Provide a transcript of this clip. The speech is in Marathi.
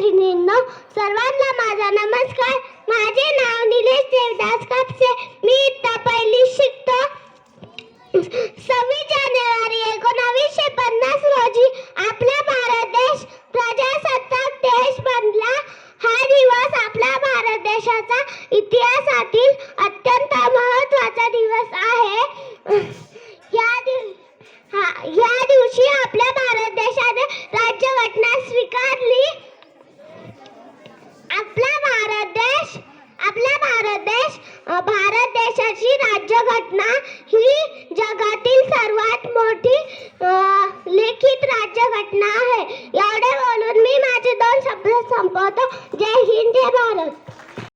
मैत्रिणींनो सर्वांना माझा नमस्कार. माझे नाव निलेश देवदास कापसे. मी इत्ता पहिली शिकतो. सव्वीस जानेवारी एकोणावीसशे पन्नास रोजी आपला भारत देश प्रजासत्ताक देश बनला. हा दिवस आपला भारत देशाचा इतिहासातील अत्यंत महत्त्वाचा दिवस आहे. या दिव या दिवशी आपल्या भारत देशाने राज्यघटना स्वीकारली. भारत देशाची राज्यघटना ही जगातील सर्वात मोठी लिखित राज्यघटना आहे. एवढे बोलून मी माझे दोन शब्द संपवतो. जय हिंद जय भारत.